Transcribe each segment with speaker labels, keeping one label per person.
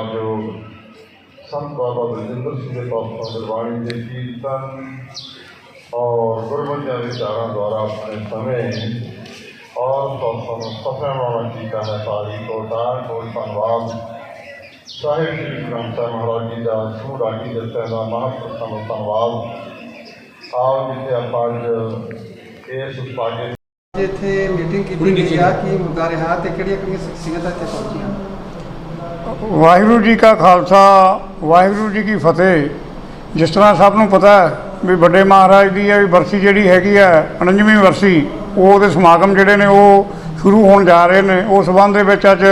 Speaker 1: ਸਤਿਕਾਰਯੋਗ ਸੰਤ ਬਾਬਾ ਬਲਜਿੰਦਰ ਸਿੰਘ ਦੇ ਪਾਸੋਂ ਗੁਰਬਾਣੀ ਦੇ ਕੀਰਤਨ ਔਰ ਗੁਰਮਤਿ ਵਿਚਾਰਾਂ ਦੁਆਰਾ ਆਪਣੇ ਸਮੇਂ ਔਰ ਸਤਸੰਗ ਸਫਲ ਹੋਣਾ ਕੀਤਾ ਹੈ ਸਾਰੀ ਕੋਟਾ ਕੋਟ ਧੰਨਵਾਦ। ਸਾਹਿਬ ਸ੍ਰੀ ਗ੍ਰੰਥ ਮਹਾਰਾਜ ਜੀ ਦਾ ਸੂਰਾਜੀ ਦੱਸਿਆ ਦਾ ਮਹਾਂਪੁਰਖਾਂ ਦਾ ਧੰਨਵਾਦ। ਆਓ ਜਿੱਥੇ ਆਪਾਂ ਇਸ ਪਾਗੇ
Speaker 2: ਇੱਥੇ ਮੀਟਿੰਗ ਕੀਤੀ ਗਈ ਆ ਕੀ ਮੁੱਦਾ ਰਿਹਾ ਤੇ ਕਿਹੜੀਆਂ ਕਿਹੜੀਆਂ ਸ਼ਖਸੀਅਤਾਂ ਇੱਥੇ ਪਹੁੰਚੀਆਂ?
Speaker 3: ਵਾਹਿਗੁਰੂ ਜੀ ਕਾ ਖਾਲਸਾ, ਵਾਹਿਗੁਰੂ ਜੀ ਕੀ ਫਤਿਹ। ਜਿਸ ਤਰ੍ਹਾਂ ਸਭ ਨੂੰ ਪਤਾ ਹੈ ਵੀ ਵੱਡੇ ਮਹਾਰਾਜ ਦੀ ਇਹ ਵਰਸੀ ਜਿਹੜੀ ਹੈਗੀ ਹੈ 49ਵੀਂ ਵਰਸੀ ਉਹਦੇ ਸਮਾਗਮ ਜਿਹੜੇ ਨੇ, ਉਹ ਸ਼ੁਰੂ ਹੋਣ ਜਾ ਰਹੇ ਨੇ। ਉਸ ਸੰਬੰਧ ਦੇ ਵਿੱਚ ਅੱਜ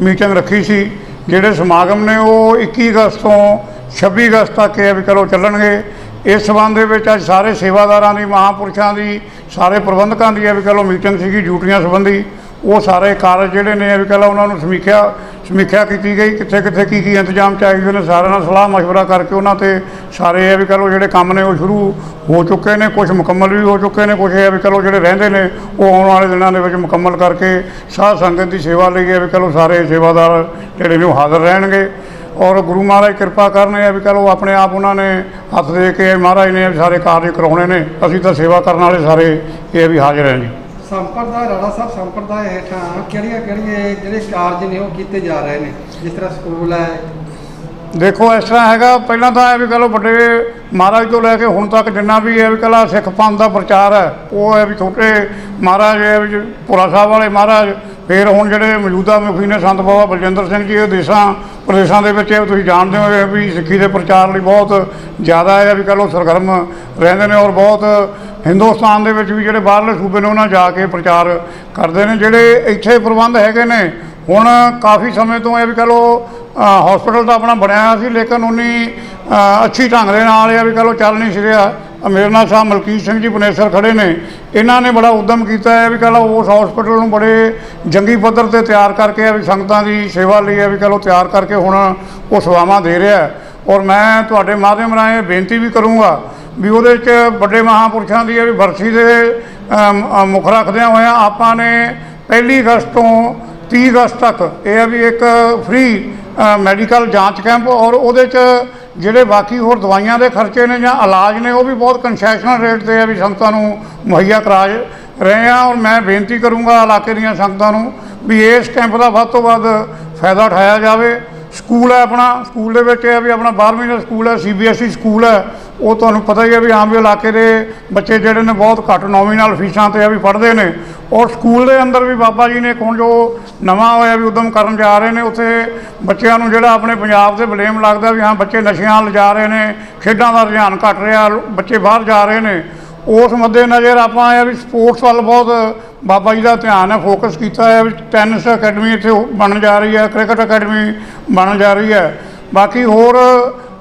Speaker 3: ਮੀਟਿੰਗ ਰੱਖੀ ਸੀ। ਜਿਹੜੇ ਸਮਾਗਮ ਨੇ, ਉਹ 21 ਅਗਸਤ ਤੋਂ 26 ਅਗਸਤ ਤੱਕ ਇਹ ਵੀ ਚਲੋ ਚੱਲਣਗੇ। ਇਸ ਸੰਬੰਧ ਦੇ ਵਿੱਚ ਅੱਜ ਸਾਰੇ ਸੇਵਾਦਾਰਾਂ ਦੀ ਮਹਾਂਪੁਰਸ਼ਾਂ ਦੀ, ਸਾਰੇ ਪ੍ਰਬੰਧਕਾਂ ਦੀ ਇਹ ਵੀ ਚਲੋ ਮੀਟਿੰਗ ਸੀਗੀ, ਡਿਊਟੀਆਂ ਸੰਬੰਧੀ। ਉਹ ਸਾਰੇ ਕਾਰਜ ਜਿਹੜੇ ਨੇ, ਇਹ ਵੀ ਕਹਿੰਦਾ ਉਹਨਾਂ ਨੂੰ ਸਮੀਖਿਆ। ਸਮੀਖਿਆ ਕੀਤੀ ਗਈ ਕਿੱਥੇ ਕਿੱਥੇ ਕੀ ਕੀ ਇੰਤਜ਼ਾਮ ਚਾਹੀਦੇ ਨੇ ਸਾਰਿਆਂ ਨਾਲ ਸਲਾਹ مشورہ ਕਰਕੇ ਉਹਨਾਂ ਤੇ ਸਾਰੇ ਇਹ ਵੀ ਕਹ ਲਓ ਜਿਹੜੇ ਕੰਮ ਨੇ ਉਹ ਸ਼ੁਰੂ ਹੋ ਚੁੱਕੇ ਨੇ ਕੁਝ ਮੁਕੰਮਲ ਵੀ ਹੋ ਚੁੱਕੇ ਨੇ ਕੁਝ ਇਹ ਵੀ ਕਹ ਲਓ ਜਿਹੜੇ ਰਹਿੰਦੇ ਨੇ ਉਹ ਆਉਣ ਵਾਲੇ ਦਿਨਾਂ ਦੇ ਵਿੱਚ ਮੁਕੰਮਲ ਕਰਕੇ ਸਾਧ ਸੰਗਤ ਦੀ ਸੇਵਾ ਲਈ ਇਹ ਵੀ ਕਹ ਲਓ ਸਾਰੇ ਸੇਵਾਦਾਰ ਜਿਹੜੇ ਨੇ ਉਹ ਹਾਜ਼ਰ ਰਹਿਣਗੇ ਔਰ ਗੁਰੂ ਮਹਾਰਾਜ ਕਿਰਪਾ ਕਰਨ ਇਹ ਵੀ ਕਹ ਲਓ ਆਪਣੇ ਆਪ ਉਹਨਾਂ ਨੇ ਹੱਥ ਦੇ ਕੇ ਮਹਾਰਾਜ ਨੇ ਸਾਰੇ ਕਾਰਜ ਕਰਾਉਣੇ ਨੇ ਅਸੀਂ ਤਾਂ ਸੇਵਾ ਕਰਨ ਵਾਲੇ ਸਾਰੇ ਇਹ ਵੀ ਹਾਜ਼ਰ ਹਾਂ ਜੀ
Speaker 2: ਸੰਪਰਦਾਇ ਰਾਣਾ ਸਾਹਿਬ ਸੰਪਰਦਾਇ ਹੇਠਾਂ ਕਿਹੜੀਆਂ ਕਿਹੜੀਆਂ ਜਿਹੜੇ ਕਾਰਜ ਨੇ ਉਹ ਕੀਤੇ ਜਾ ਰਹੇ ਨੇ? ਜਿਸ ਤਰ੍ਹਾਂ ਸਕੂਲ ਹੈ।
Speaker 3: ਦੇਖੋ, ਇਸ ਤਰ੍ਹਾਂ ਹੈਗਾ, ਪਹਿਲਾਂ ਤਾਂ ਇਹ ਵੀ ਕਹ ਲਓ ਵੱਡੇ ਮਹਾਰਾਜ ਤੋਂ ਲੈ ਕੇ ਹੁਣ ਤੱਕ ਜਿੰਨਾ ਵੀ ਇਹ ਵੀ ਕਹ ਲਾ ਸਿੱਖ ਪੰਥ ਦਾ ਪ੍ਰਚਾਰ ਹੈ, ਉਹ ਹੈ ਵੀ ਛੋਟੇ ਮਹਾਰਾਜ ਹੈ ਵੀ ਭੋਲਾ ਸਾਹਿਬ ਵਾਲੇ ਮਹਾਰਾਜ, ਫਿਰ ਹੁਣ ਜਿਹੜੇ ਮੌਜੂਦਾ ਮੁਖੀ ਨੇ ਸੰਤ ਬਾਬਾ ਬਲਜਿੰਦਰ ਸਿੰਘ ਜੀ, ਇਹ ਦੇਸ਼ਾਂ ਪ੍ਰਦੇਸ਼ਾਂ ਦੇ ਵਿੱਚ ਤੁਸੀਂ ਜਾਣਦੇ ਹੋ ਵੀ ਸਿੱਖੀ ਦੇ ਪ੍ਰਚਾਰ ਲਈ ਬਹੁਤ ਜ਼ਿਆਦਾ ਹੈ ਵੀ ਕਹ ਲਓ ਸਰਗਰਮ ਰਹਿੰਦੇ ਨੇ ਔਰ ਬਹੁਤ ਹਿੰਦੁਸਤਾਨ ਦੇ ਵਿੱਚ ਵੀ ਜਿਹੜੇ ਬਾਹਰਲੇ ਸੂਬੇ ਨੇ ਉਹਨਾਂ ਜਾ ਕੇ ਪ੍ਰਚਾਰ ਕਰਦੇ ਨੇ, ਜਿਹੜੇ ਇੱਥੇ ਪ੍ਰਬੰਧ ਹੈਗੇ ਨੇ, ਹੁਣ ਕਾਫੀ ਸਮੇਂ ਤੋਂ ਇਹ ਵੀ ਕਹ ਲਓ ਹਸਪੀਟਲ ਤਾਂ ਆਪਣਾ ਬਣਿਆ ਹੋਇਆ ਸੀ, ਲੇਕਿਨ ਉਨੀ ਅੱਛੀ ਢੰਗ ਦੇ ਨਾਲ ਇਹ ਵੀ ਕਹ ਲਓ ਚੱਲ ਨਹੀਂ ਸੀ ਰਿਹਾ। ਮੇਰੇ ਨਾਲ ਸਾਹਿਬ ਮਲਕੀਤ ਸਿੰਘ ਜੀ ਬਨੇਸਰ ਖੜੇ ਨੇ, ਇਹਨਾਂ ਨੇ ਬੜਾ ਉਦਮ ਕੀਤਾ ਹੈ ਵੀ ਕਹ ਲਓ ਉਸ ਹਸਪੀਟਲ ਨੂੰ ਬੜੇ ਜੰਗੀ ਪੱਧਰ ਤੇ ਤਿਆਰ ਕਰਕੇ ਇਹ ਵੀ ਸੰਗਤਾਂ ਦੀ ਸੇਵਾ ਲਈ ਹੈ ਵੀ ਕਹ ਲਓ ਤਿਆਰ ਕਰਕੇ ਹੁਣ ਉਹ ਸੇਵਾਵਾਂ ਦੇ ਰਿਹਾ। ਔਰ ਮੈਂ ਤੁਹਾਡੇ ਮਾਧਿਅਮ ਰਾਹੀਂ ਇਹ ਬੇਨਤੀ ਵੀ ਕਰੂੰਗਾ ਵੀ ਉਹਦੇ 'ਚ ਵੱਡੇ ਮਹਾਂਪੁਰਸ਼ਾਂ ਦੀ ਇਹ ਵੀ ਬਰਸੀ ਦੇ ਮੁੱਖ ਰੱਖਦਿਆਂ ਹੋਇਆਂ ਆਪਾਂ ਨੇ ਪਹਿਲੀ ਅਗਸਤ ਤੋਂ 30 ਅਗਸਤ ਤੱਕ ਇਹ ਹੈ ਵੀ ਇੱਕ ਫ੍ਰੀ ਮੈਡੀਕਲ ਜਾਂਚ ਕੈਂਪ ਔਰ ਉਹਦੇ 'ਚ ਜਿਹੜੇ ਬਾਕੀ ਹੋਰ ਦਵਾਈਆਂ ਦੇ ਖਰਚੇ ਨੇ ਜਾਂ ਇਲਾਜ ਨੇ ਉਹ ਵੀ ਬਹੁਤ ਕੰਸੈਸ਼ਨਲ ਰੇਟ ਤੇ ਆ ਵੀ ਸੰਗਤਾਂ ਨੂੰ ਮੁਹੱਈਆ ਕਰਾ ਰਹੇ ਆ ਔਰ ਮੈਂ ਬੇਨਤੀ ਕਰੂੰਗਾ ਇਲਾਕੇ ਦੀਆਂ ਸੰਗਤਾਂ ਨੂੰ ਵੀ ਇਸ ਕੈਂਪ ਦਾ ਵੱਧ ਤੋਂ ਵੱਧ ਫਾਇਦਾ ਉਠਾਇਆ ਜਾਵੇ। ਸਕੂਲ ਹੈ ਆਪਣਾ, ਸਕੂਲ ਦੇ ਵਿੱਚ ਇਹ ਹੈ ਵੀ ਆਪਣਾ 12ਵੀਂ ਦਾ ਸਕੂਲ ਹੈ ਸੀਬੀਐਸਈ ਸਕੂਲ ਹੈ। ਉਹ ਤੁਹਾਨੂੰ ਪਤਾ ਹੀ ਹੈ ਵੀ ਆਮ ਵੀ ਇਲਾਕੇ ਦੇ ਬੱਚੇ ਜਿਹੜੇ ਨੇ ਬਹੁਤ ਘੱਟ ਨੋਮੀਨਲ ਫੀਸਾਂ ਤੇ ਆ ਵੀ ਪੜ੍ਹਦੇ ਨੇ। ਔਰ ਸਕੂਲ ਦੇ ਅੰਦਰ ਵੀ ਬਾਬਾ ਜੀ ਨੇ ਇੱਕ ਹੁਣ ਜੋ ਨਵਾਂ ਹੋਇਆ ਵੀ ਉਦਮ ਕਰਨ ਜਾ ਰਹੇ ਨੇ, ਉੱਥੇ ਬੱਚਿਆਂ ਨੂੰ ਜਿਹੜਾ ਆਪਣੇ ਪੰਜਾਬ ਤੇ ਬਲੇਮ ਲੱਗਦਾ ਵੀ ਹਾਂ, ਬੱਚੇ ਨਸ਼ਿਆਂ ਲਿਜਾ ਰਹੇ ਨੇ, ਖੇਡਾਂ ਦਾ ਰੁਝਾਨ ਘਟ ਰਿਹਾ ਬੱਚੇ ਬਾਹਰ ਜਾ ਰਹੇ ਨੇ। ਉਸ ਮੱਦੇ ਨਜ਼ਰ ਆਪਾਂ ਇਹ ਵੀ ਸਪੋਰਟਸ ਵੱਲ ਬਹੁਤ ਬਾਬਾ ਜੀ ਦਾ ਧਿਆਨ ਹੈ, ਫੋਕਸ ਕੀਤਾ ਹੈ ਵੀ ਟੈਨਿਸ ਅਕੈਡਮੀ ਇੱਥੇ ਬਣਨ ਜਾ ਰਹੀ ਹੈ, ਕ੍ਰਿਕਟ ਅਕੈਡਮੀ ਬਣਨ ਜਾ ਰਹੀ ਹੈ। ਬਾਕੀ ਹੋਰ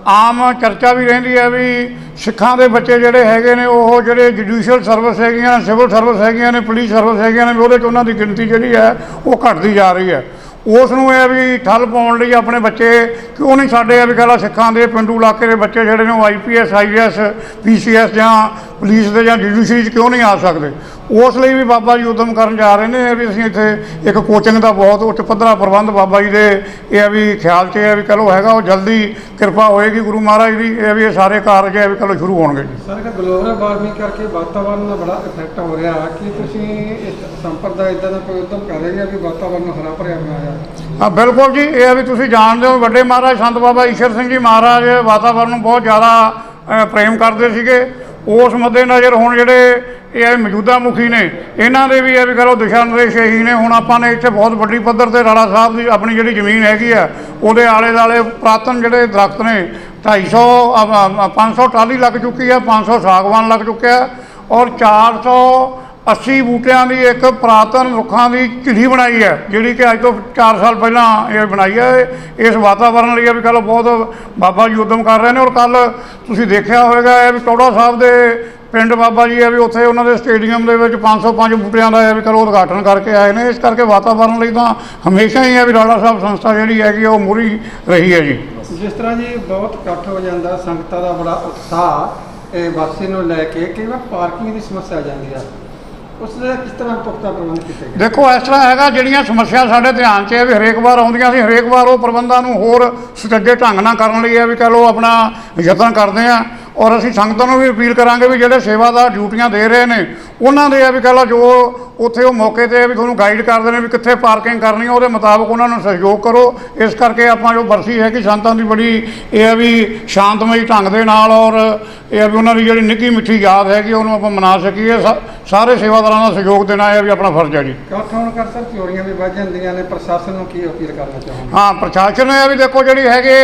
Speaker 3: ਆਮ ਚਰਚਾ ਵੀ ਰਹਿੰਦੀ ਹੈ ਵੀ ਸਿੱਖਾਂ ਦੇ ਬੱਚੇ ਜਿਹੜੇ ਹੈਗੇ ਨੇ, ਉਹ ਜਿਹੜੇ ਜੁਡੀਸ਼ੀਅਲ ਸਰਵਿਸ ਹੈਗੀਆਂ ਸਿਵਲ ਸਰਵਿਸ ਹੈਗੀਆਂ ਨੇ ਪੁਲਿਸ ਸਰਵਿਸ ਹੈਗੀਆਂ ਨੇ, ਵੀ ਉਹਦੇ 'ਚ ਉਹਨਾਂ ਦੀ ਗਿਣਤੀ ਜਿਹੜੀ ਹੈ, ਉਹ ਘਟਦੀ ਜਾ ਰਹੀ ਹੈ। ਉਸ ਨੂੰ ਇਹ ਵੀ ਠੱਲ ਪਾਉਣ ਲਈ ਆਪਣੇ ਬੱਚੇ ਕਿਉਂ ਨਹੀਂ ਸਾਡੇ ਆ ਵੀ ਕਹਲਾ ਸਿੱਖਾਂ ਦੇ ਪਿੰਡੂ ਇਲਾਕੇ ਦੇ ਬੱਚੇ ਜਿਹੜੇ ਨੇ ਉਹ ਆਈਪੀਐਸ ਆਈਐਸ ਪੀਸੀਐਸ ਜਾਂ ਪੁਲਿਸ ਦੇ ਜਾਂ ਜੁਡੀਸ਼ਰੀ 'ਚ ਕਿਉਂ ਨਹੀਂ ਆ ਸਕਦੇ? ਉਸ ਲਈ ਵੀ ਬਾਬਾ ਜੀ ਉਦਮ ਕਰਨ ਜਾ ਰਹੇ ਨੇ ਵੀ ਅਸੀਂ ਇੱਥੇ ਇੱਕ ਕੋਚਿੰਗ ਦਾ ਬਹੁਤ ਉੱਚ ਪੱਧਰਾ ਪ੍ਰਬੰਧ ਬਾਬਾ ਜੀ ਦੇ ਇਹ ਆ ਵੀ ਖਿਆਲ 'ਚ ਆ ਵੀ ਚਲੋ ਹੈਗਾ ਉਹ ਜਲਦੀ ਕਿਰਪਾ ਹੋਏਗੀ ਗੁਰੂ ਮਹਾਰਾਜ ਦੀ ਇਹ ਵੀ ਸਾਰੇ ਕਾਰਜ ਇਹ ਵੀ ਚਲੋ ਸ਼ੁਰੂ ਹੋਣਗੇ ਜੀ।
Speaker 2: ਸਰ ਕਿ ਗਲੋਬਲ ਵਾਰਮਿੰਗ ਕਰਕੇ ਵਾਤਾਵਰਨ ਦਾ ਬੜਾ ਇਫੈਕਟ ਹੋ ਰਿਹਾ। ਕਿ ਤੁਸੀਂ ਇਸ ਸੰਪਰਦਾਇ ਇਦਾਂ ਦਾ ਕੋਈ ਉਦਮ ਕਰ ਰਹੇ ਆ ਵੀ ਵਾਤਾਵਰਨ ਨੂੰ ਹਰਾ ਭਰਿਆ ਬਣਾਇਆ
Speaker 3: ਹਾਂ ਬਿਲਕੁਲ ਜੀ ਇਹ ਆ ਵੀ ਤੁਸੀਂ ਜਾਣਦੇ ਹੋ ਵੱਡੇ ਮਹਾਰਾਜ ਸੰਤ ਬਾਬਾ ਈਸ਼ਰ ਸਿੰਘ ਜੀ ਮਹਾਰਾਜ ਵਾਤਾਵਰਨ ਨੂੰ ਬਹੁਤ ਜ਼ਿਆਦਾ ਪ੍ਰੇਮ ਕਰਦੇ ਸੀਗੇ। ਉਸ ਮੱਦੇ ਨਜ਼ਰ ਹੁਣ ਜਿਹੜੇ ਇਹ ਮੌਜੂਦਾ ਮੁਖੀ ਨੇ ਇਹਨਾਂ ਦੇ ਵੀ ਇਹ ਵੀ ਕਰੋ ਦਿਸ਼ਾ ਨਿਰਦੇਸ਼ ਇਹੀ ਨੇ। ਹੁਣ ਆਪਾਂ ਨੇ ਇੱਥੇ ਬਹੁਤ ਵੱਡੀ ਪੱਧਰ ਤੇ ਰਾਣਾ ਸਾਹਿਬ ਦੀ ਆਪਣੀ ਜਿਹੜੀ ਜ਼ਮੀਨ ਹੈਗੀ ਆ ਉਹਦੇ ਆਲੇ ਦਾਲੇ ਪ੍ਰਾਤਨ ਜਿਹੜੇ ਦਰਖਤ ਨੇ 250 ਅ, ਅ, 500 ਟਾਲੀ ਲੱਗ ਚੁੱਕੀ ਆ 500 ਸਾਗਵਾਨ ਲੱਗ ਚੁੱਕਿਆ। ਔਰ 400 80 ਬੂਟਿਆਂ ਦੀ ਇੱਕ ਪ੍ਰਾਤਨ ਰੁੱਖਾਂ ਦੀ ਝਿੜੀ ਬਣਾਈ ਹੈ ਜਿਹੜੀ ਕਿ ਅੱਜ ਤੋਂ 4 ਸਾਲ ਪਹਿਲਾਂ ਇਹ ਬਣਾਈ ਹੈ। ਇਸ ਵਾਤਾਵਰਣ ਲਈ ਇਹ ਵੀ ਕੱਲ ਬਹੁਤ ਬਾਬਾ ਜੀ ਉਦਮ ਕਰ ਰਹੇ ਨੇ ਔਰ ਕੱਲ ਤੁਸੀਂ ਦੇਖਿਆ ਹੋਵੇਗਾ ਇਹ ਵੀ ਟੌੜਾ ਸਾਹਿਬ ਦੇ ਪਿੰਡ ਬਾਬਾ ਜੀ ਹੈ ਵੀ ਉੱਥੇ ਉਹਨਾਂ ਦੇ ਸਟੇਡੀਅਮ ਦੇ ਵਿੱਚ 505 ਬੂਟਿਆਂ ਦਾ ਇਹ ਵੀ ਕਰੋ ਉਦਘਾਟਨ ਕਰਕੇ ਆਏ ਨੇ। ਇਸ ਕਰਕੇ ਵਾਤਾਵਰਣ ਲਈ ਤਾਂ ਹਮੇਸ਼ਾ ਹੀ ਹੈ ਵੀ ਰਾਣਾ ਸਾਹਿਬ ਸੰਸਥਾ ਜਿਹੜੀ ਹੈਗੀ ਆ, ਉਹ ਮੂਰੀ ਰਹੀ ਹੈ ਜੀ।
Speaker 2: ਜਿਸ ਤਰ੍ਹਾਂ ਜੀ ਬਹੁਤ ਇਕੱਠ ਹੋ ਜਾਂਦਾ ਸੰਗਤਾਂ ਦਾ ਬੜਾ ਉਤਸ਼ਾਹ ਇਹ ਵਾਪਸੀ ਨੂੰ ਲੈ ਕੇ ਕਈ ਵਾਰ ਪਾਰਕਿੰਗ ਦੀ ਸਮੱਸਿਆ ਆ ਜਾਂਦੀ ਆ। ਉਸ ਦਾ ਕਿਸ ਤਰ੍ਹਾਂ ਪੁਖਤਾ ਪ੍ਰਬੰਧ ਕੀਤੇ ਗਏ?
Speaker 3: ਦੇਖੋ, ਇਸ ਤਰ੍ਹਾਂ ਹੈਗਾ, ਜਿਹੜੀਆਂ ਸਮੱਸਿਆ ਸਾਡੇ ਧਿਆਨ 'ਚ ਹੈ ਵੀ ਹਰੇਕ ਵਾਰ ਆਉਂਦੀਆਂ ਸੀ, ਹਰੇਕ ਵਾਰ ਉਹ ਪ੍ਰਬੰਧਾਂ ਨੂੰ ਹੋਰ ਸੁਚੱਜੇ ਢੰਗ ਨਾਲ ਕਰਨ ਲਈ ਹੈ ਵੀ ਕਹ ਲਓ ਆਪਣਾ ਯਤਨ ਕਰਦੇ ਆ। ਔਰ ਅਸੀਂ ਸੰਗਤਾਂ ਨੂੰ ਵੀ ਅਪੀਲ ਕਰਾਂਗੇ ਵੀ ਜਿਹੜੇ ਸੇਵਾਦਾਰ ਡਿਊਟੀਆਂ ਦੇ ਰਹੇ ਨੇ ਉਹਨਾਂ ਦੇ ਆ ਵੀ ਕਹ ਲਓ ਜੋ ਉੱਥੇ ਉਹ ਮੌਕੇ ਤੇ ਆ ਵੀ ਤੁਹਾਨੂੰ ਗਾਈਡ ਕਰਦੇ ਨੇ ਵੀ ਕਿੱਥੇ ਪਾਰਕਿੰਗ ਕਰਨੀ ਹੈ ਉਹਦੇ ਮੁਤਾਬਕ ਉਹਨਾਂ ਨੂੰ ਸਹਿਯੋਗ ਕਰੋ। ਇਸ ਕਰਕੇ ਆਪਾਂ ਜੋ ਬਰਸੀ ਹੈ ਕਿ ਸੰਤਾਂ ਦੀ ਬੜੀ ਇਹ ਹੈ ਵੀ ਸ਼ਾਂਤਮਈ ਢੰਗ ਦੇ ਨਾਲ ਔਰ ਇਹ ਹੈ ਵੀ ਉਹਨਾਂ ਦੀ ਜਿਹੜੀ ਨਿੱਕੀ ਮਿੱਠੀ ਯਾਦ ਹੈਗੀ ਉਹਨੂੰ ਆਪਾਂ ਮਨਾ ਸਕੀਏ। ਸਾਰੇ ਸੇਵਾਦਾਰਾਂ ਦਾ ਸਹਿਯੋਗ ਦੇਣਾ ਇਹ ਵੀ ਆਪਣਾ ਫਰਜ਼ ਹੈ ਜੀ।
Speaker 2: ਹੋਣ ਕਰ ਸਰ ਚੋਰੀਆਂ ਵੀ ਵੱਧ ਜਾਂਦੀਆਂ ਨੇ ਪ੍ਰਸ਼ਾਸਨ ਨੂੰ ਕੀ ਅਪੀਲ ਕਰਨਾ ਚਾਹੁੰਦੇ
Speaker 3: ਹਾਂ ਪ੍ਰਸ਼ਾਸਨ ਇਹ ਵੀ ਦੇਖੋ ਜਿਹੜੀ ਹੈਗੇ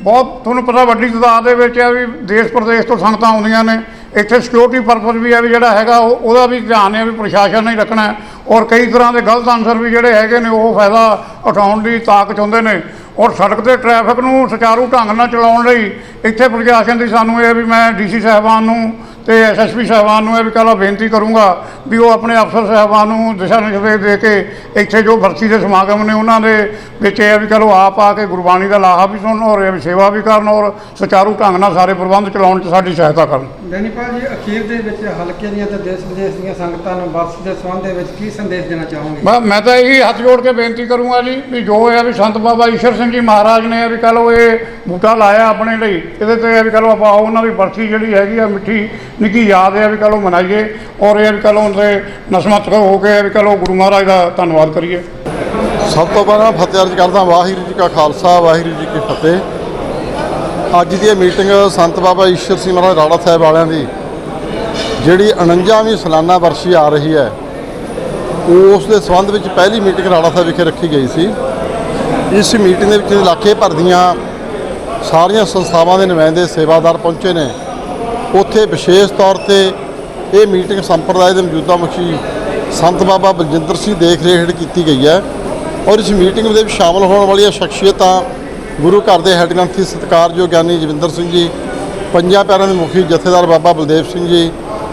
Speaker 3: ਬਹੁਤ ਤੁਹਾਨੂੰ ਪਤਾ ਵੱਡੀ ਤਾਦਾਦ ਦੇ ਵਿੱਚ ਹੈ ਵੀ ਦੇਸ਼ ਪ੍ਰਦੇਸ਼ ਤੋਂ ਸੰਗਤਾਂ ਆਉਂਦੀਆਂ ਨੇ। ਇੱਥੇ ਸਿਕਿਉਰਿਟੀ ਪਰਪਸ ਵੀ ਹੈ ਵੀ ਜਿਹੜਾ ਹੈਗਾ, ਉਹ- ਉਹਦਾ ਵੀ ਧਿਆਨ ਹੈ ਵੀ ਪ੍ਰਸ਼ਾਸਨ ਨਹੀਂ ਰੱਖਣਾ ਔਰ ਕਈ ਤਰ੍ਹਾਂ ਦੇ ਗਲਤ ਅਨਸਰ ਵੀ ਜਿਹੜੇ ਹੈਗੇ ਨੇ, ਉਹ ਫਾਇਦਾ ਉਠਾਉਣ ਦੀ ਤਾਕ ਚਾਹੁੰਦੇ ਨੇ। ਔਰ ਸੜਕ ਤੇ ਟ੍ਰੈਫਿਕ ਨੂੰ ਸੁਚਾਰੂ ਢੰਗ ਨਾਲ ਚਲਾਉਣ ਲਈ ਇੱਥੇ ਪ੍ਰਸ਼ਾਸਨ ਦੀ ਸਾਨੂੰ ਇਹ ਵੀ ਮੈਂ ਡੀਸੀ ਸਾਹਿਬਾਨ ਨੂੰ ਤੇ ਐਸਐਸਪੀ ਸਾਹਿਬਾਨ ਨੂੰ ਇਹ ਵੀ ਕੱਲ੍ਹ ਬੇਨਤੀ ਕਰੂੰਗਾ ਵੀ ਉਹ ਆਪਣੇ ਅਫਸਰ ਸਾਹਿਬਾਨ ਨੂੰ ਦਿਸ਼ਾ ਨਿਰਦੇਸ਼ ਦੇ ਕੇ ਇੱਥੇ ਜੋ ਬਰਸੀ ਦੇ ਸਮਾਗਮ ਨੇ ਉਹਨਾਂ ਦੇ ਵਿੱਚ ਇਹ ਵੀ ਚਲੋ ਆਪ ਆ ਕੇ ਗੁਰਬਾਣੀ ਦਾ ਲਾਹਾ ਵੀ ਸੁਣਨ ਔਰ ਇਹ ਵੀ ਸੇਵਾ ਵੀ ਕਰਨ ਔਰ ਸੁਚਾਰੂ ਢੰਗ ਨਾਲ ਸਾਰੇ ਪ੍ਰਬੰਧ ਚਲਾਉਣ 'ਚ ਸਾਡੀ ਸਹਾਇਤਾ ਕਰਨ।
Speaker 2: ਬੈਨੀਪਾਲ ਜੀ ਅਖੀਰ ਦੇ ਵਿੱਚ ਹਲਕੇ ਦੀਆਂ ਤੇ ਦੇਸ਼ ਵਿਦੇਸ਼ ਦੀਆਂ ਸੰਗਤਾਂ ਨੂੰ ਬਰਸ ਦੇ ਸੰਬੰਧ ਦੇ ਵਿੱਚ ਕੀ ਸੰਦੇਸ਼ ਦੇਣਾ ਚਾਹੋਗੇ?
Speaker 3: ਮੈਂ ਮੈਂ ਤਾਂ ਇਹੀ ਹੱਥ ਜੋੜ ਕੇ ਬੇਨਤੀ ਕਰੂੰਗਾ ਜੀ ਵੀ ਜੋ ਹੈ ਵੀ ਸੰਤ ਬਾਬਾ ਈਸ਼ਰ ਸਿੰਘ ਜੀ ਮਹਾਰਾਜ ਨੇ ਵੀ ਕਹ ਲਓ ਇਹ ਬੂਟਾ ਲਾਇਆ ਆਪਣੇ ਲਈ ਇਹਦੇ ਤੇ ਵੀ ਕਹ ਲਓ ਆਪਾਂ ਉਹਨਾਂ ਦੀ ਬਰਸੀ ਜਿਹੜੀ ਹੈਗੀ ਆ ਮਿੱਠੀ ਨਿੱਕੀ ਯਾਦ ਹੈ ਵੀ ਕਹ ਲਓ ਮਨਾਈਏ ਔਰ ਇਹ ਵੀ ਕਹ ਲਓ ਉਹਦੇ ਨਸਮਤ ਹੋ ਕੇ ਵੀ ਕਹ ਲਓ ਗੁਰੂ ਮਹਾਰਾਜ ਦਾ ਧੰਨਵਾਦ ਕਰੀਏ।
Speaker 4: ਸਭ ਤੋਂ ਪਹਿਲਾਂ ਫਤਿਹ ਅਰਜ਼ ਕਰਦਾ ਵਾਹਿਗੁਰੂ ਜੀ ਕਾ ਖਾਲਸਾ ਵਾਹਿਗੁਰੂ ਜੀ ਕੀ ਫਤਿਹ। ਅੱਜ ਦੀ ਇਹ ਮੀਟਿੰਗ ਸੰਤ ਬਾਬਾ ਈਸ਼ਰ ਸਿੰਘ ਮਹਾਰਾਜ ਰਾੜਾ ਸਾਹਿਬ ਵਾਲਿਆਂ ਦੀ, ਜਿਹੜੀ 49ਵੀਂ ਸਾਲਾਨਾ ਵਰਸ਼ੀ ਆ ਰਹੀ ਹੈ ਉਸ ਦੇ ਸੰਬੰਧ ਵਿੱਚ ਪਹਿਲੀ ਮੀਟਿੰਗ ਰਾੜਾ ਸਾਹਿਬ ਵਿਖੇ ਰੱਖੀ ਗਈ ਸੀ। ਇਸ ਮੀਟਿੰਗ ਦੇ ਵਿੱਚ ਇਲਾਕੇ ਭਰ ਦੀਆਂ ਸਾਰੀਆਂ ਸੰਸਥਾਵਾਂ ਦੇ ਨੁਮਾਇੰਦੇ ਸੇਵਾਦਾਰ ਪਹੁੰਚੇ ਨੇ, ਉੱਥੇ ਵਿਸ਼ੇਸ਼ ਤੌਰ ਤੇ ਇਹ ਮੀਟਿੰਗ ਸੰਪਰਦਾਇ ਦੇ ਮੌਜੂਦਾ ਮੁਖੀ ਸੰਤ ਬਾਬਾ ਬਲਜਿੰਦਰ ਸਿੰਘ ਦੇਖ ਰੇਖ ਹੇਠ ਕੀਤੀ ਗਈ ਹੈ। ਔਰ ਇਸ ਮੀਟਿੰਗ ਦੇ ਵਿੱਚ ਸ਼ਾਮਲ ਹੋਣ ਵਾਲੀਆਂ ਸ਼ਖਸੀਅਤਾਂ ਗੁਰੂ ਘਰ ਦੇ ਹੈੱਡ ਗ੍ਰੰਥੀ ਸਤਿਕਾਰਯੋਗ ਗਿਆਨੀ ਜਵਿੰਦਰ ਸਿੰਘ ਜੀ, ਪੰਜਾਂ ਪਿਆਰਿਆਂ ਦੇ ਮੁਖੀ ਜਥੇਦਾਰ ਬਾਬਾ ਬਲਦੇਵ ਸਿੰਘ ਜੀ,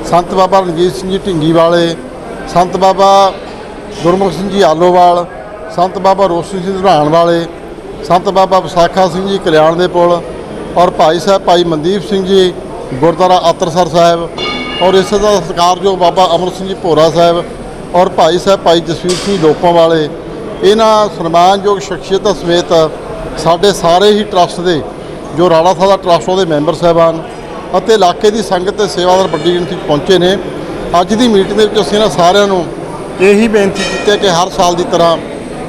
Speaker 4: ਸੰਤ ਬਾਬਾ ਰਣਜੀਤ ਸਿੰਘ ਜੀ ਢਿੰਗੀ ਵਾਲੇ ਸੰਤ ਬਾਬਾ ਗੁਰਮੁਖ ਸਿੰਘ ਜੀ ਆਲੋਵਾਲ, ਸੰਤ ਬਾਬਾ ਰੋਸ਼ਨ ਸਿੰਘ ਧਰਾਣ ਵਾਲੇ ਸੰਤ ਬਾਬਾ ਵਿਸਾਖਾ ਸਿੰਘ ਜੀ ਕਲਿਆਣ ਦੇ ਪੁਲ ਔਰ ਭਾਈ ਸਾਹਿਬ ਭਾਈ ਮਨਦੀਪ ਸਿੰਘ ਜੀ ਗੁਰਦੁਆਰਾ ਅਤਰਸਰ ਸਾਹਿਬ ਔਰ ਇਸੇ ਦਾ ਸਤਿਕਾਰਯੋਗ ਬਾਬਾ ਅਮਰ ਸਿੰਘ ਜੀ ਭੋਰਾ ਸਾਹਿਬ ਔਰ ਭਾਈ ਸਾਹਿਬ ਭਾਈ ਜਸਵੀਰ ਸਿੰਘ ਲੋਪਾਂ ਵਾਲੇ ਇਹਨਾਂ ਸਨਮਾਨਯੋਗ ਸ਼ਖਸੀਅਤਾਂ ਸਮੇਤ ਸਾਡੇ ਸਾਰੇ ਹੀ ਟਰੱਸਟ ਦੇ, ਜੋ ਰਾਣਾ ਸਾਹਿਬ ਦਾ ਟਰੱਸਟ ਉਹਦੇ ਮੈਂਬਰ ਸਾਹਿਬਾਨ ਅਤੇ ਇਲਾਕੇ ਦੀ ਸੰਗਤ ਤੇ ਸੇਵਾਦਾਰ ਵੱਡੀ ਗਿਣਤੀ 'ਚ ਪਹੁੰਚੇ ਨੇ। ਅੱਜ ਦੀ ਮੀਟਿੰਗ ਦੇ ਵਿੱਚ ਅਸੀਂ ਇਹਨਾਂ ਸਾਰਿਆਂ ਨੂੰ ਇਹੀ ਬੇਨਤੀ ਕੀਤੀ ਹੈ ਕਿ ਹਰ ਸਾਲ ਦੀ ਤਰ੍ਹਾਂ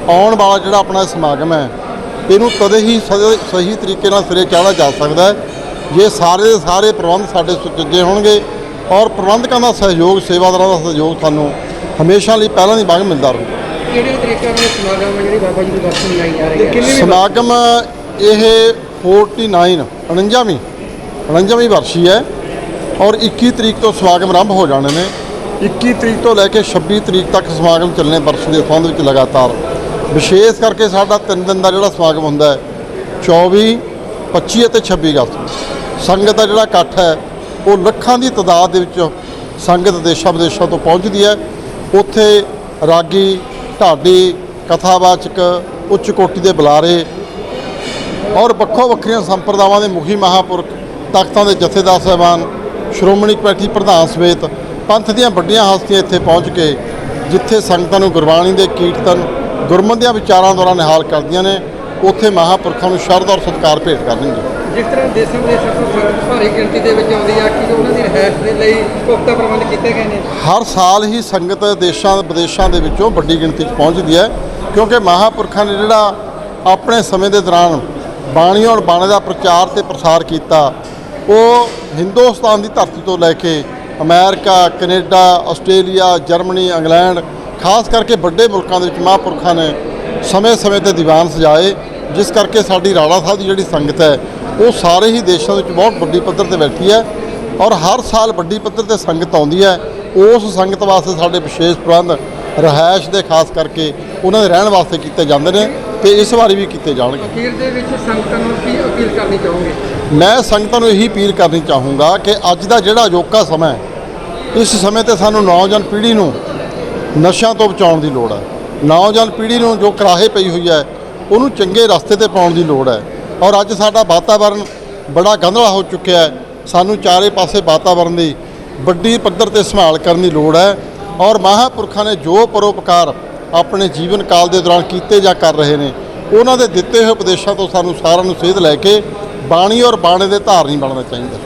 Speaker 4: ਆਉਣ ਵਾਲਾ ਜਿਹੜਾ ਆਪਣਾ ਸਮਾਗਮ ਹੈ, ਇਹਨੂੰ ਕਦੇ ਹੀ ਸਦੇ- ਸਹੀ ਤਰੀਕੇ ਨਾਲ ਸਿਰੇ ਚਾੜਿਆ ਜਾ ਸਕਦਾ ਹੈ, ਜੇ ਸਾਰੇ ਦੇ ਸਾਰੇ ਪ੍ਰਬੰਧ ਸਾਡੇ ਸੁਚੱਜੇ ਹੋਣਗੇ ਔਰ ਪ੍ਰਬੰਧਕਾਂ ਦਾ ਸਹਿਯੋਗ, ਸੇਵਾਦਾਰਾਂ ਦਾ ਸਹਿਯੋਗ ਸਾਨੂੰ ਹਮੇਸ਼ਾ ਲਈ ਪਹਿਲਾਂ ਦੀ ਵਾਂਗ ਮਿਲਦਾ ਰਹੂ।
Speaker 2: ਕਿਹੜੇ ਤਰੀਕੇ ਨਾਲ ਸਮਾਗਮ ਜਿਹੜੀ ਬਾਬਾ ਜੀ ਦੀ ਬਰਸੀ ਮਨਾਈ ਜਾ ਰਹੀ ਹੈ
Speaker 4: ਸਮਾਗਮ ਇਹ 49 49ਵੀਂ 49ਵੀਂ ਵਰਸ਼ੀ ਹੈ ਔਰ 21 ਤਰੀਕ ਤੋਂ ਸਮਾਗਮ ਆਰੰਭ ਹੋ ਜਾਣੇ ਨੇ। 21 ਤਰੀਕ ਤੋਂ ਲੈ ਕੇ 26 ਤਰੀਕ ਤੱਕ ਸਮਾਗਮ ਚੱਲਣੇ ਵਰਸ਼ ਦੇ ਸੰਬੰਧ ਵਿੱਚ ਲਗਾਤਾਰ। ਵਿਸ਼ੇਸ਼ ਕਰਕੇ ਸਾਡਾ ਤਿੰਨ ਦਿਨ ਦਾ ਜਿਹੜਾ ਸਮਾਗਮ ਹੁੰਦਾ ਹੈ 24 25 ਅਤੇ 26 ਅਗਸਤ। ਸੰਗਤ ਦਾ ਜਿਹੜਾ ਇਕੱਠ ਹੈ ਉਹ ਲੱਖਾਂ ਦੀ ਤਾਦਾਦ ਦੇ ਵਿੱਚ ਸੰਗਤ ਦੇਸ਼ਾਂ ਵਿਦੇਸ਼ਾਂ ਤੋਂ ਪਹੁੰਚਦੀ ਹੈ। ਉੱਥੇ ਰਾਗੀ ਢਾਡੀ ਕਥਾਵਾਚਕ ਉੱਚ ਕੋਟੀ ਦੇ ਬੁਲਾਰੇ ਔਰ ਵੱਖੋ ਵੱਖਰੀਆਂ ਸੰਪਰਦਾਵਾਂ ਦੇ ਮੁਖੀ ਮਹਾਪੁਰਖ ਤਖਤਾਂ ਦੇ ਜਥੇਦਾਰ ਸਾਹਿਬਾਨ, ਸ਼੍ਰੋਮਣੀ ਕਮੇਟੀ ਪ੍ਰਧਾਨ ਸਮੇਤ ਪੰਥ ਦੀਆਂ ਵੱਡੀਆਂ ਹਸਤੀਆਂ ਇੱਥੇ ਪਹੁੰਚ ਕੇ, ਜਿੱਥੇ ਸੰਗਤਾਂ ਨੂੰ ਗੁਰਬਾਣੀ ਦੇ ਕੀਰਤਨ, ਗੁਰਮਤਿ ਦੀਆਂ ਵਿਚਾਰਾਂ ਦੁਆਰਾ ਨਿਹਾਲ ਕਰਦੀਆਂ ਨੇ, ਉੱਥੇ ਮਹਾਪੁਰਖਾਂ ਨੂੰ ਸ਼ਰਧਾ ਔਰ ਸਤਿਕਾਰ ਭੇਟ ਕਰਨਗੇ।
Speaker 2: ਜਿਸ ਤਰ੍ਹਾਂ ਦੇਸ਼ਾਂ ਵਿਦੇਸ਼ਾਂ ਤੋਂ ਸੰਗਤ ਭਾਰੀ ਗਿਣਤੀ ਦੇ ਵਿੱਚ ਆਉਂਦੀ ਆ, ਕਿ ਉਹਨਾਂ ਦੀ ਰਿਹਾਇਸ਼ ਦੇ ਲਈ ਪੁਖਤਾ ਪ੍ਰਬੰਧ ਕੀਤੇ ਗਏ ਨੇ?
Speaker 4: ਹਰ ਸਾਲ ਹੀ ਸੰਗਤ ਦੇਸ਼ਾਂ, ਵਿਦੇਸ਼ਾਂ ਦੇ ਵਿੱਚੋਂ ਵੱਡੀ ਗਿਣਤੀ 'ਚ ਪਹੁੰਚਦੀ ਹੈ, ਕਿਉਂਕਿ ਮਹਾਪੁਰਖਾਂ ਨੇ ਜਿਹੜਾ ਆਪਣੇ ਸਮੇਂ ਦੇ ਦੌਰਾਨ ਬਾਣੀ ਔਰ ਬਾਣੇ ਦਾ ਪ੍ਰਚਾਰ ਤੇ ਪ੍ਰਸਾਰ ਕੀਤਾ, ਉਹ ਹਿੰਦੁਸਤਾਨ ਦੀ ਧਰਤੀ ਤੋਂ ਲੈ ਕੇ America, Canada, Australia, Germany, England, ਖਾਸ ਕਰਕੇ ਵੱਡੇ ਮੁਲਕਾਂ ਦੇ ਵਿੱਚ ਮਹਾਂਪੁਰਖਾਂ ਨੇ ਸਮੇਂ-ਸਮੇਂ ਤੇ ਦੀਵਾਨ ਸਜਾਏ, ਜਿਸ ਕਰਕੇ ਸਾਡੀ ਰਾਣਾ ਸਾਹਿਬ ਦੀ ਜਿਹੜੀ ਸੰਗਤ ਹੈ ਉਹ ਸਾਰੇ ਹੀ ਦੇਸ਼ਾਂ ਵਿੱਚ ਬਹੁਤ ਵੱਡੀ ਪੱਧਰ ਤੇ ਬੈਠੀ ਹੈ ਔਰ ਹਰ ਸਾਲ ਵੱਡੀ ਪੱਧਰ ਤੇ ਸੰਗਤ ਆਉਂਦੀ ਹੈ। ਉਸ ਸੰਗਤ ਵਾਸਤੇ ਸਾਡੇ ਵਿਸ਼ੇਸ਼ ਪ੍ਰਬੰਧ ਰਿਹਾਇਸ਼ ਦੇ ਖਾਸ ਕਰਕੇ ਉਹਨਾਂ ਦੇ ਰਹਿਣ ਵਾਸਤੇ ਕੀਤੇ ਜਾਂਦੇ ਨੇ ਤੇ ਇਸ ਵਾਰੀ ਵੀ ਕੀਤੇ ਜਾਣਗੇ।
Speaker 2: ਅਖੀਰ ਦੇ ਵਿੱਚ ਸੰਗਤਾਂ ਨੂੰ ਕੀ ਅਪੀਲ ਕਰਨੀ ਚਾਹੋਗੇ?
Speaker 4: ਮੈਂ ਸੰਗਤਾਂ ਨੂੰ ਇਹੀ ਅਪੀਲ ਕਰਨੀ ਚਾਹੂੰਗਾ ਕਿ ਅੱਜ ਦਾ ਜਿਹੜਾ ਅਜੋਕਾ ਸਮਾਂ ਹੈ ਇਸ ਸਮੇਂ ਤੇ ਸਾਨੂੰ ਨੌਜਵਾਨ ਪੀੜ੍ਹੀ ਨੂੰ ਨਸ਼ਿਆਂ ਤੋਂ ਬਚਾਉਣ ਦੀ ਲੋੜ ਹੈ। ਨੌਜਵਾਨ ਪੀੜ੍ਹੀ ਨੂੰ ਜੋ ਕਰਾਹੇ ਪਈ ਹੋਈ ਹੈ ਉਹਨੂੰ ਚੰਗੇ ਰਸਤੇ ਤੇ ਪਾਉਣ ਦੀ ਲੋੜ ਹੈ। ਔਰ ਅੱਜ ਸਾਡਾ ਵਾਤਾਵਰਨ ਬੜਾ ਗੰਧਲਾ ਹੋ ਚੁੱਕਿਆ ਹੈ। ਸਾਨੂੰ ਚਾਰੇ ਪਾਸੇ ਵਾਤਾਵਰਨ ਦੀ ਵੱਡੀ ਪੱਧਰ ਤੇ ਸੰਭਾਲ ਕਰਨ ਦੀ ਲੋੜ ਹੈ ਔਰ ਮਹਾਂਪੁਰਖਾਂ ਨੇ ਜੋ ਪਰੋਪਕਾਰ ਆਪਣੇ ਜੀਵਨ ਕਾਲ ਦੇ ਦੌਰਾਨ ਕੀਤੇ ਜਾਂ ਕਰ ਰਹੇ ਨੇ, ਉਹਨਾਂ ਦੇ ਦਿੱਤੇ ਹੋਏ ਉਪਦੇਸ਼ਾਂ ਤੋਂ ਸਾਨੂੰ ਸਾਰਿਆਂ ਨੂੰ ਸੇਧ ਲੈ ਕੇ ਬਾਣੀ ਔਰ ਬਾਣੇ ਦੇ ਧਾਰਨੀ ਬਣਨਾ ਚਾਹੀਦਾ।